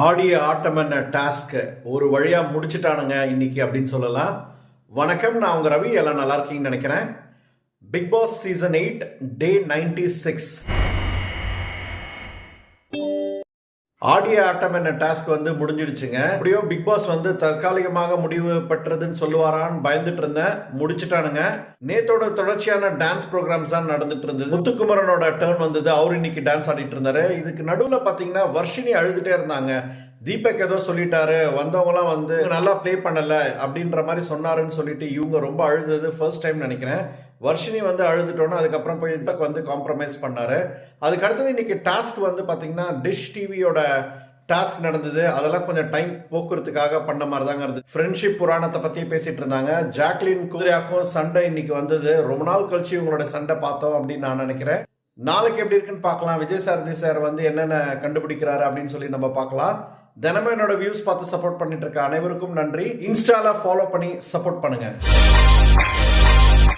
ஆடிய ஆட்டம் என்ன டாஸ்க் ஒரு வழியாக முடிச்சிட்டானுங்க இன்னைக்கு அப்படின்னு சொல்லலாம். வணக்கம் நான் உங்கள் ரவி. எல்லாம் நல்லா இருக்கீங்கன்னு நினைக்கிறேன். Bigg Boss season eight day ninety six audio ஆட்டம் என்ன டாஸ்க் வந்து முடிஞ்சிடுச்சுங்க. அப்படியோ பிக் பாஸ் வந்து தற்காலிகமாக முடிவு பெற்றதுன்னு சொல்லுவாரான்னு பயந்துட்டு இருந்தேன். முடிச்சிட்டானுங்க. நேத்தோட தொடர்ச்சியான டான்ஸ் ப்ரோக்ராம்ஸ் தான் நடந்துட்டு இருந்தது. முத்துக்குமரனோட டேர்ன் வந்தது. அவர் இன்னைக்கு டான்ஸ் ஆடிட்டு இருந்தாரு. இதுக்கு நடுவில் பார்த்தீங்கன்னா வர்ஷினி அழுதுட்டே இருந்தாங்க. தீபக் ஏதோ சொல்லிட்டாரு வந்தவங்கலாம் வந்து நல்லா ப்ளே பண்ணல அப்படின்ற மாதிரி சொன்னாருன்னு சொல்லிட்டு இவங்க ரொம்ப அழுதது ஃபர்ஸ்ட் டைம் நினைக்கிறேன். வர்ஷினி வந்து அழுதுட்டோன்னா அதுக்கப்புறம் போய் தீபக் வந்து காம்ப்ரமைஸ் பண்ணாரு. அதுக்கு அடுத்தது இன்னைக்கு டாஸ்க் வந்து பார்த்தீங்கன்னா டிஷ் டிவியோட டாஸ்க் நடந்தது. அதெல்லாம் கொஞ்சம் டைம் போக்குறதுக்காக பண்ண மாதிரி தாங்க இருந்தது ஃப்ரெண்ட்ஷிப் புராணத்தை பற்றி பேசிட்டு இருந்தாங்க. ஜாக்லின் குதிரையாக்கும் சண்டை இன்னைக்கு வந்தது. ரொம்ப நாள் கழிச்சு இவங்களோட சண்டை பார்த்தோம் அப்படின்னு நான் நினைக்கிறேன். நாளைக்கு எப்படி இருக்குன்னு பார்க்கலாம். விஜய் சாரதி சார் வந்து என்னென்ன கண்டுபிடிக்கிறாரு அப்படின்னு சொல்லி நம்ம பார்க்கலாம். தினமும் என்னோட வியூஸ் பார்த்து சப்போர்ட் பண்ணிட்டு இருக்க அனைவருக்கும் நன்றி. இன்ஸ்டால ஃபாலோ பண்ணி சப்போர்ட் பண்ணுங்க.